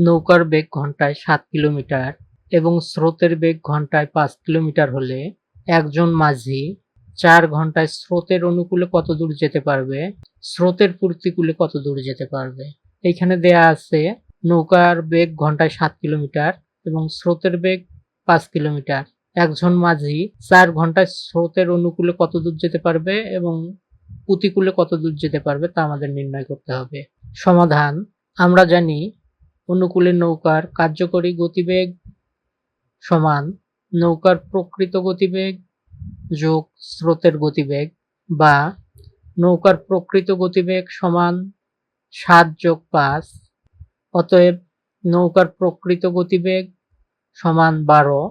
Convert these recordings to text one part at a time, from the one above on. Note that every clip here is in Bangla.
নৌকার বেগ ঘন্টায় সাত কিলোমিটার এবং স্রোতের বেগ ঘন্টায় পাঁচ কিলোমিটার হলে একজন মাঝি চার ঘন্টায় স্রোতের অনুকূলে কত দূর যেতে পারবে? স্রোতের প্রতিকূলে কত দূর যেতে পারবে? এইখানে দেয়া আছে নৌকার বেগ ঘন্টায় সাত কিলোমিটার এবং স্রোতের বেগ পাঁচ কিলোমিটার। একজন মাঝি চার ঘন্টায় স্রোতের অনুকূলে কত দূর যেতে পারবে এবং প্রতিকূলে কত দূর যেতে পারবে তা আমাদের নির্ণয় করতে হবে। সমাধান, আমরা জানি অনুকূলে নৌকার কার্যকরী গতিবেগ সমান নৌকার প্রকৃত গতিবেগ যোগ স্রোতের গতিবেগ বা নৌকার প্রকৃত গতিবেগ সমান সাত যোগ পাঁচ। অতএব নৌকার প্রকৃত গতিবেগ সমান বারো।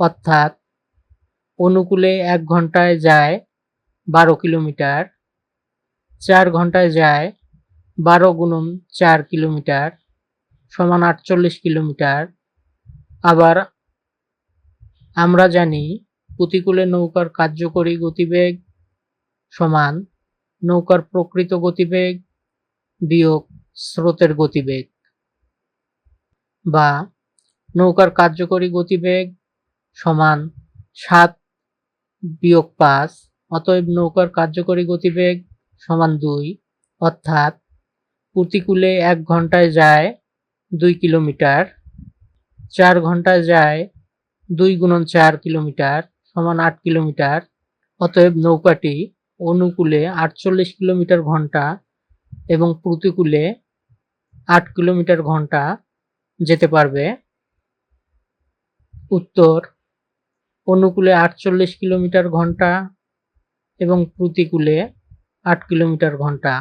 অর্থাৎ অনুকূলে এক ঘন্টায় যায় বারো কিলোমিটার, চার ঘন্টায় যায় বারো গুণন চার কিলোমিটার। সমান আটচল্লিশ কিলোমিটার। আবার আমরা জানি প্রতিকূলে নৌকার কার্যকরী গতিবেগ সমান নৌকার প্রকৃত গতিবেগ বিয়োগ স্রোতের গতিবেগ বা নৌকার কার্যকরী গতিবেগ সমান সাত বিয়োগ পাঁচ, অতএব নৌকার কার্যকরী গতিবেগ সমান দুই, অর্থাৎ প্রতিকূলে এক ঘন্টায় যায় দুই কিলোমিটার, চার ঘন্টায় যায় দুই গুণন চার কিলোমিটার সমান আট কিলোমিটার। অতএব নৌকাটি অনুকূলে আটচল্লিশ কিলোমিটার ঘণ্টা এবং প্রতিকূলে আট কিলোমিটার ঘণ্টা যেতে পারবে। উত্তর, অনুকূলে আটচল্লিশ কিলোমিটার ঘণ্টা এবং প্রতিকূলে আট কিলোমিটার ঘণ্টা।